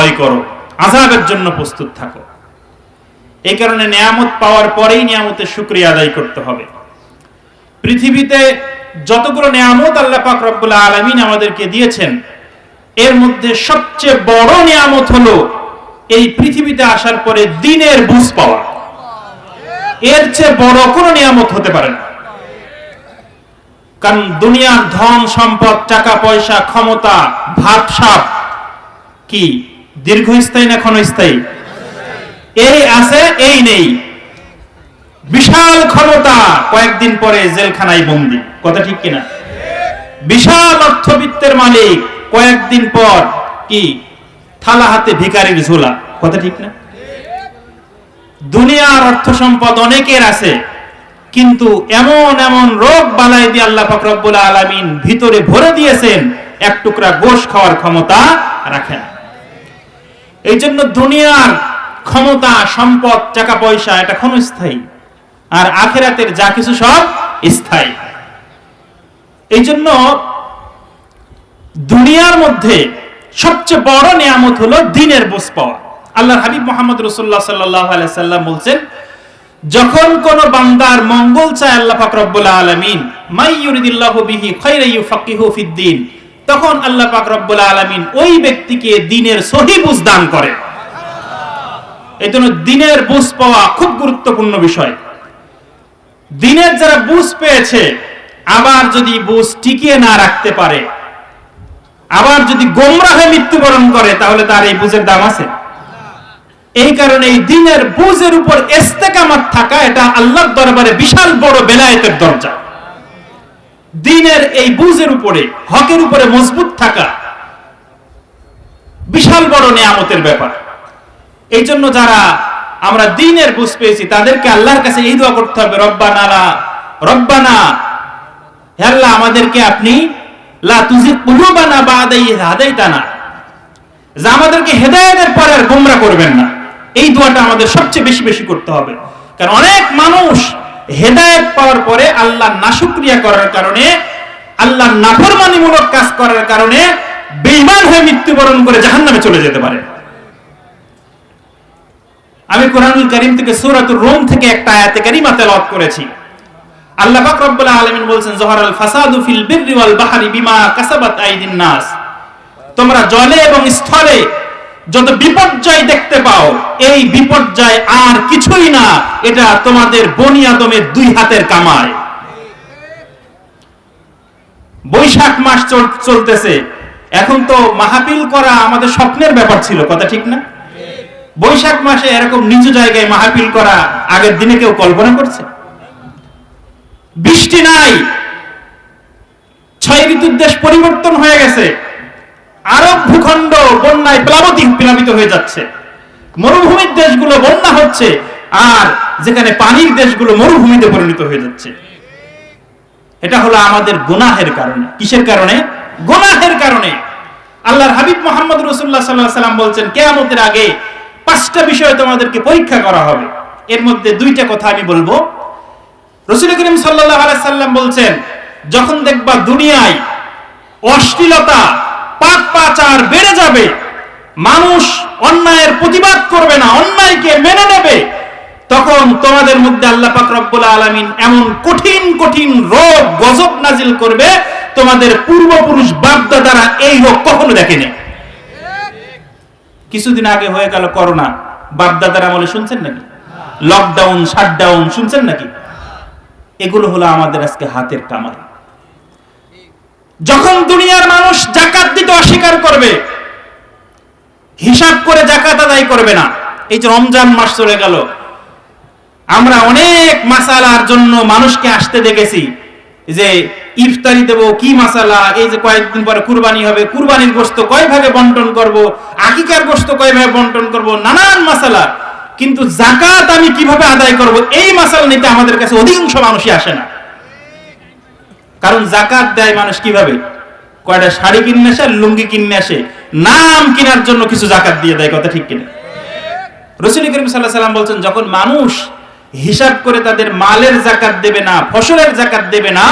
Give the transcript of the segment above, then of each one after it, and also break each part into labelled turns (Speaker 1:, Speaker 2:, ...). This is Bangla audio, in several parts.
Speaker 1: ভয় করো আজাবের জন্য প্রস্তুত থাকো। এই কারণে নিয়ামত পাওয়ার পরেই নিয়ামতের শুক্রিয়া আদায় করতে হবে। পৃথিবীতে যতগুলো নিয়ামত আল্লাহ পাক রব্বুল আলমিন আমাদেরকে দিয়েছেন, এর মধ্যে সবচেয়ে বড় নিয়ামত হলো এই পৃথিবীতে আসার পরে দিনের বুঝ পাওয়া। এর চেয়ে বড় কোনো নিয়ামত হতে পারে না। কারণ দুনিয়ার ধন সম্পদ, টাকা পয়সা, ক্ষমতা, ভাবসাব কি? দীর্ঘস্থায়ী না ক্ষণস্থায়ী? এই আছে, এই নেই। বিশাল ক্ষমতা কয়েকদিন পরে জেলখানায় বন্দি। কথা ঠিক কিনা? বিশাল অর্থবিত্তের মালিক কয়েকদিন পর কি? থালা হাতে ভিকারির ঝোলা। কথা ঠিক না? দুনিয়ার অর্থ সম্পদ অনেকের আছে, কিন্তু এমন এমন রোগ বালাই দিয়ে আল্লাহ ফকরবুল আলমিন ভিতরে ভরে দিয়েছেন, এক টুকরা গোশ খাওয়ার ক্ষমতা রাখেন এই জন্য দুনিয়ার ক্ষমতা, সম্পদ টাকা পয়সা এটা ক্ষণস্থায়ী। আর আখেরাতের যা কিছু সব স্থায়ী। এই জন্য দুনিয়ার মধ্যে সবচেয়ে বড় নিয়ামত হলো দিনের বুঝ পাওয়া। আল্লাহর হাবিব মোহাম্মদ রসুল্লাহ সাল্লাম বলছেন, যখন কোন বান্দার মঙ্গল চায় আল্লাহ পাক রব্বুল আলামিন, মাই ইউরিদিল্লাহু বিহি খায়রা ইউফাক্কিহু ফিদ্দিন তখন আল্লাহ পাক রব্বুল আলামিন ওই ব্যক্তিকে দিনের সহি বুঝ দান করে। এই জন্য দিনের বুঝ পাওয়া খুব গুরুত্বপূর্ণ বিষয়। দিনের যারা বুঝ পেয়েছে, আবার যদি বুঝ টিকিয়ে না রাখতে পারে, আবার যদি গোমরা হয়ে মৃত্যুবরণ করে, তাহলে তার এই বুঝের দাম আছে। এই কারণে এই দিনের বুঝের উপর ইস্তেকামাত থাকা, এটা আল্লাহর দরবারে বিশাল বড় বেলায়েতের দরজা। দিনের এই বুঝের উপরে, হকের উপরে মজবুত থাকা বিশাল বড় নিয়ামতের ব্যাপার। এই জন্য যারা আমরা দিনের বুঝ পেয়েছি, তাদেরকে আল্লাহর কাছে এই দোয়া করতে হবে, রব্বানা লা, রব্বানা আল্লাহ, আমাদেরকে আপনি লা তুজি কুলুবানা বাদা ইয হাদাইতানা, যে আমাদেরকে হেদায়েতের পরে আর গোমরা করবেন না। এই দোয়াটা আমাদের সবচেয়ে বেশি বেশি করতে হবে। কারণ অনেক মানুষ হেদায়েত পাওয়ার পরে আল্লাহ নাশুক্রিয়া করার কারণে, আল্লাহ নাফরমানিমূলক কাজ করার কারণে বেঈমান হয়ে মৃত্যুবরণ করে জাহান্নামে চলে যেতে পারে। আমি কোরআনুল করিম থেকে সূরাতুর রুম থেকে একটা আয়াতে কারিমা তেলাওয়াত করেছি। আল্লাহ পাক রব্বুল আলামিন বলছেন, জহরাল ফাসাদু ফিল বিররি ওয়াল বাহরি বিমা কাসাবাত আইদিন নাস। তোমরা জলে এবং স্থলে যত বিপর্যয় দেখতে পাও, এই বিপর্যয় আর কিছুই না। এটা তোমাদের বনি আদমের দুই হাতের কামায় বৈশাখ মাস চলতেছে। এখন তো মাহাপিল করা আমাদের স্বপ্নের ব্যাপার ছিল, কথা ঠিক না? বৈশাখ মাসে এরকম নিচু জায়গায় মাহাপিল করা আগের দিনে কেউ কল্পনা করছে? বৃষ্টি নাই। ছয় ঋতুর দেশ পরিবর্তন হয়ে গেছে। আরব ভূখণ্ড বন্যায় প্লাবতী প্লাবিত হয়ে যাচ্ছে। মরুভূমির দেশগুলো বন্যা হচ্ছে আর যেখানে পানির দেশগুলো মরুভূমিতে পরিণত হয়ে যাচ্ছে। এটা হলো আমাদের গুনাহের কারণে। কিসের কারণে? গুনাহের কারণে। আল্লাহর হাবিব মোহাম্মদ রসুল্লাহ সাল্লাহ সাল্লাম বলছেন, কেয়ামতের আগে পাঁচটা বিষয় তোমাদেরকে পরীক্ষা করা হবে। এর মধ্যে দুইটা কথা আমি বলব। রসুল করিম সাল্লাহ সাল্লাম বলছেন, যখন দেখবা দুনিয়ায় অশ্লীলতা পাপ পাচার বেড়ে যাবে। মানুষ অন্যায়ের প্রতিবাদ করবে না, অন্যায়কে মেনে নেবে। তখন তোমাদের মধ্যে আল্লাহ পাক রব্বুল আলামিন এমন কঠিন কঠিন রোগ, গজব নাজিল করবে, তোমাদের পূর্বপুরুষ বাপদাদারা এই রোগ কখনো দেখেনি। কিছুদিন আগে হয়ে গেল করোনা। বাপদাদার আমলে শুনছেন নাকি? লকডাউন শাটডাউন শুনছেন নাকি? এগুলো হলো আমাদের আজকে হাতের কামাল। যখন দুনিয়ার মানুষ জাকাত দিতে অস্বীকার করবে, হিসাব করে জাকাত আদায় করবে না। এই যে রমজান মাস চলে গেল। আমরা অনেক মাসালার জন্য মানুষকে আসতে দেখেছি যে ইফতারি দেব, কি মাসালা, এই যে কয়েকদিন পরে কুরবানি হবে, কুরবানির গোস্ত কয় ভাগে বন্টন করব আকিকার গোস্ত কয় ভাগে বন্টন করব, নানান মাসালা। কিন্তু জাকাত আমি কীভাবে আদায় করব, এই মাসালা নিতে আমাদের কাছে অধিকাংশ মানুষই আসে না। কারণ জাকাত দেয় মানুষ কীভাবে? কয়টা শাড়ি কিনে আসে, লুঙ্গি কিনে আসে। নাম কেনার জন্য কিছু জাকাত দিয়ে দেয়, কথা ঠিক কিনা? রসুল করিম সাল্লাহ সাল্লাম বলছেন, যখন মানুষ হিসাব করে তাদের মালের জাকাত দেবে না, ফসলের জাকাত দেবে না,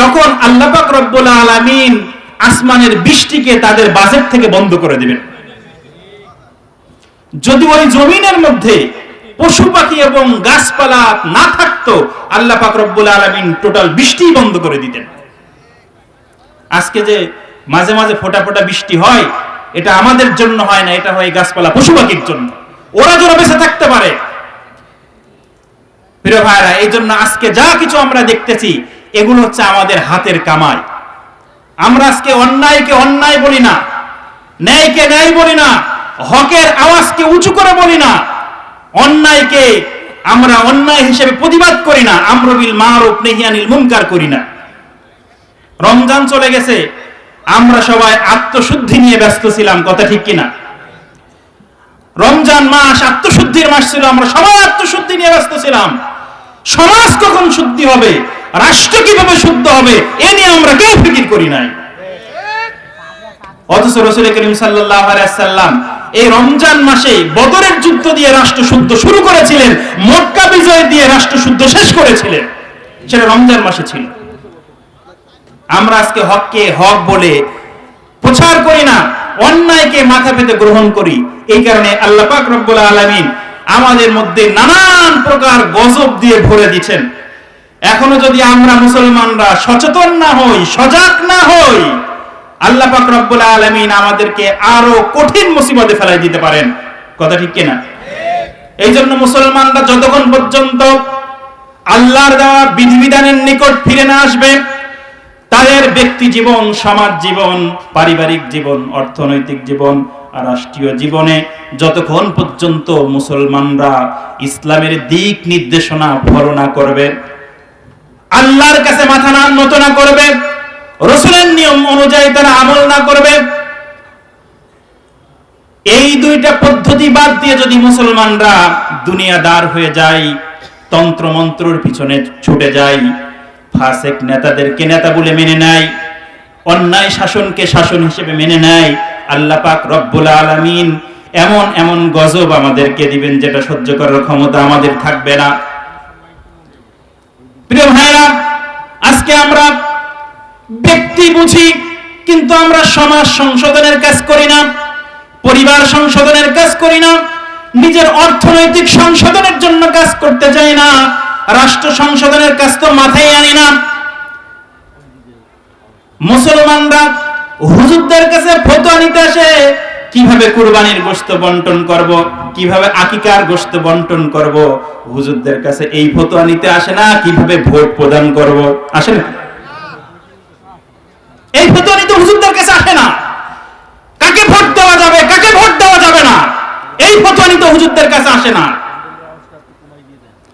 Speaker 1: তখন আল্লাহ পাক রব্বুল আলামিন আসমানের বৃষ্টিকে তাদের বাজেট থেকে বন্ধ করে দিবেন। যদি ওই জমিনের মধ্যে পশু পাখি এবং গাছপালা না থাকতো, আল্লাহ পাক রব্বুল আলামিন টোটাল বৃষ্টি বন্ধ করে দিতেন। আজকে যে মাঝে মাঝে ফোটা ফোটা বৃষ্টি হয়, এটা আমাদের জন্য হয় না, এটা হয় গাছপালা পশু পাখির জন্য। ওরা যেন বেঁচে থাকতে পারে। প্রিয় ভাইরা এই জন্য আজকে যা কিছু আমরা দেখতেছি, এগুলো হচ্ছে আমাদের হাতের কামাই। আমরা আজকে অন্যায়কে অন্যায় বলি না, ন্যায়কে ন্যায় বলি না, হকের আওয়াজকে উঁচু করে বলি না অন্যায়কে আমরা অন্যায় হিসেবে প্রতিবাদ করি না, আমরবিল মারুফ নেহিয়ানিল মুনকার করি না। রমজান চলে গেছে, আমরা সবাই আত্মশুদ্ধি নিয়ে ব্যস্ত ছিলাম, কথা ঠিক কিনা? রমজান মাস আত্মশুদ্ধির মাস ছিল, আমরা সবাই আত্মশুদ্ধি নিয়ে ব্যস্ত ছিলাম। সমাজ কখন শুদ্ধি হবে? রাষ্ট্র কীভাবে শুদ্ধ হবে? এ নিয়ে আমরা কেউ ফিকির করি নাই। অথচ রসুল করিম সাল্লাহ সাল্লাম এই রমজান মাসে বদরের যুদ্ধ দিয়ে রাষ্ট্র শুদ্ধ শুরু করেছিলেন, মক্কা বিজয় দিয়ে রাষ্ট্র শুদ্ধ শেষ করেছিলেন। সেটা রমজান মাসে ছিল। আমরা আজকে হককে হক বলে প্রচার করি না, অন্যায়কে মাথা পেতে গ্রহণ করি। এই কারণে আল্লাহ পাক রব্বুল আলামিন আমাদের মধ্যে নানান প্রকার গজব দিয়ে ভরে দিচ্ছেন এখনও যদি আমরা মুসলমানরা সচেতন না হই, সজাগ না হই আল্লাহ পাক রব্বুল আলামিন আমাদেরকে আরও কঠিন মুসিবতে ফেলাই দিতে পারেন। কথা ঠিক কিনা? এই জন্য মুসলমানরা যতক্ষণ পর্যন্ত আল্লাহর দেওয়া বিধিবিধানের নিকট ফিরে না আসবে, তাদের ব্যক্তি জীবন, সমাজ জীবন, পারিবারিক জীবন, অর্থনৈতিক জীবন আর রাষ্ট্রীয় জীবনে যতক্ষণ পর্যন্ত মুসলমানরা ইসলামের দিক নির্দেশনা না করবে, আল্লাহর কাছে মাথা না নত না করবে রসুলের নিয়ম অনুযায়ী তারা আমল না করবে। এই দুইটা পদ্ধতি বাদ দিয়ে যদি মুসলমানরা দুনিয়াদার হয়ে যায় তন্ত্র মন্ত্রর পিছনে ছুটে যায়, ফাসেক নেতাদেরকে নেতা বলে মেনে নেয়, অন্যায় শাসনকে শাসন হিসেবে মেনে নেয়, আল্লাহ পাক রব্বুল আলামিন এমন এমন গজব আমাদেরকে দিবেন যেটা সহ্য করার ক্ষমতা আমাদের থাকবে না। প্রিয় ভাইরা, আজকে আমরা ব্যক্তি বুঝি, কিন্তু আমরা সমাজ সংশোধনের কাজ করি না, পরিবার সংশোধনের কাজ করি না, নিজের অর্থনৈতিক সংশোধনের জন্য কাজ করতে চাই না, রাষ্ট্র সংশোধনের কাজ তো মাথায় আনি না। মুসলমানরা হুজুরদের কাছে ফতোয়া নিতে আসে, কীভাবে কুরবানির গোশত বন্টন করব, কীভাবে আকিকার গোশত বন্টন করব, হুজুরদের কাছে এই ফতোয়া নিতে আসে না, কীভাবে ভোট প্রদান করব, আসে না। এই ফতোয়া নিতে হুজুরদের কাছে আসে না। কাকে ভোট দেওয়া যাবে? কাকে ভোট দেওয়া যাবে না? এই ফতোয়া নিতে হুজুরদের কাছে আসে না।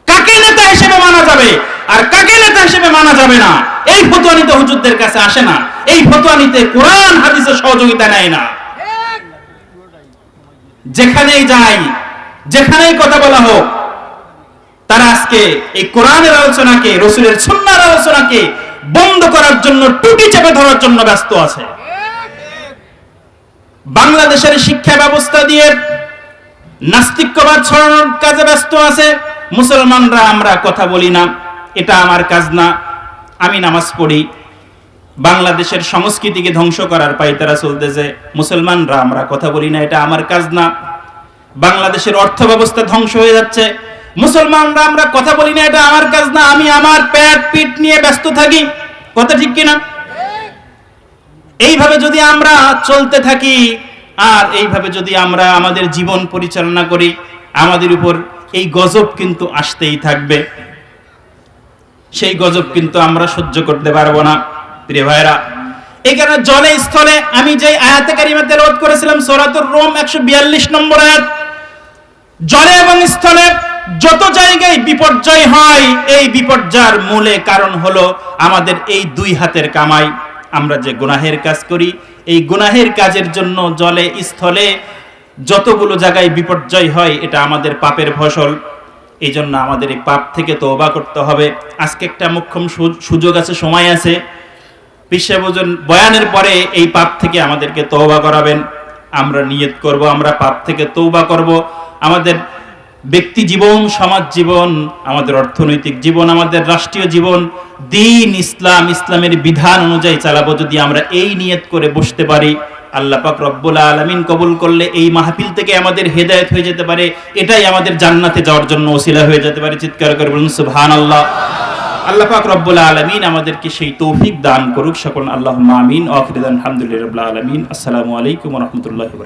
Speaker 1: কাকে নেতা হিসেবে মানা যাবে? আর কাকে নেতা হিসেবে মানা যাবে না? এই ফতোয়া নিতে হুজুরদের কাছে আসে না। এই ফতোয়া নিতে কোরআন, হাদিসের সহযোগিতা নেয় না। যেখানেই যাই, যেখানেই কথা বলা হোক, তারা আজকে এই কোরআনের আলোচনাকে, রসুলের সুন্নার আলোচনাকে বন্ধ করার জন্য টুটি চেপে ধরার জন্য ব্যস্ত আছে। বাংলাদেশের শিক্ষা ব্যবস্থা দিয়ে নাস্তিক্যবাদ ছড়ানোর কাজে ব্যস্ত আছে। মুসলমানরা আমরা কথা বলি না, এটা আমার কাজ না। আমি নামাজ পড়ি। বাংলাদেশের সংস্কৃতিকে ধ্বংস করার পাইতারা চলতেছে। মুসলমানরা আমরা কথা বলি না, এটা আমার কাজ না। বাংলাদেশের অর্থ ব্যবস্থা ধ্বংস হয়ে যাচ্ছে। মুসলমানরা আমরা কথা বলি না, এটা আমার কাজ না, আমি আমার পেট পিট নিয়ে ব্যস্ত থাকি। কথা ঠিক কিনা? এইভাবে যদি আমরা চলতে থাকি, আর এইভাবে যদি আমরা আমাদের জীবন পরিচালনা করি, আমাদের উপর এই গজব কিন্তু আসতেই থাকবে। সেই গজব কিন্তু আমরা সহ্য করতে পারব না, প্রিয় ভাইরা এই কারণে জলে স্থলে আমি যে আয়াতে কারিমা তেলাওয়াত করেছিলাম, সূরাতুর রোম 142 নম্বর আয়াত, জলে এবং স্থলে যত জায়গায় বিপর্যয় হয়, এই বিপর্যয়ের মূলে কারণ হলো আমাদের এই দুই হাতের কামাই। আমরা যে গুনাহের কাজ করি, এই গুনাহের কাজের জন্য জলে, স্থলে যতগুলো জায়গায় বিপর্যয় হয়, এটা আমাদের পাপের ফসল। এই জন্য আমাদের এই পাপ থেকে তওবা করতে হবে। আজকে একটা মুখ্যম সুযোগ আছে, সময় আছে। বিশ্বাবজন বয়ানের পরে এই পাপ থেকে আমাদেরকে তওবা করাবেন। আমরা নিয়ত করব, আমরা পাপ থেকে তওবা করব। আমাদের ব্যক্তি জীবন, সমাজ জীবন, আমাদের অর্থনৈতিক জীবন, আমাদের রাষ্ট্রীয় জীবন, দিন ইসলাম, ইসলামের বিধান অনুযায়ী চালাবো যদি আমরা এই নিয়ত করে বসতে পারি। আল্লাহ পাক রব্বুল আলামিন কবুল করলে এই মাহফিল থেকে আমাদের হেদায়েত হয়ে যেতে পারে। এটাই আমাদের জান্নাতে যাওয়ার জন্য ওসিলা হয়ে যেতে পারে। চিৎকার করে বলুন, সুবহানাল্লাহ। আল্লাহ আল্লাহ পাক রব্বুল আলামিন আমাদেরকে সেই তৌফিক দান করুক। সকল আল্লাহ দান আলহামদুলিল্লাহি আলামিন। আসসালামু আলাইকুম রাহমাতুল্লাহি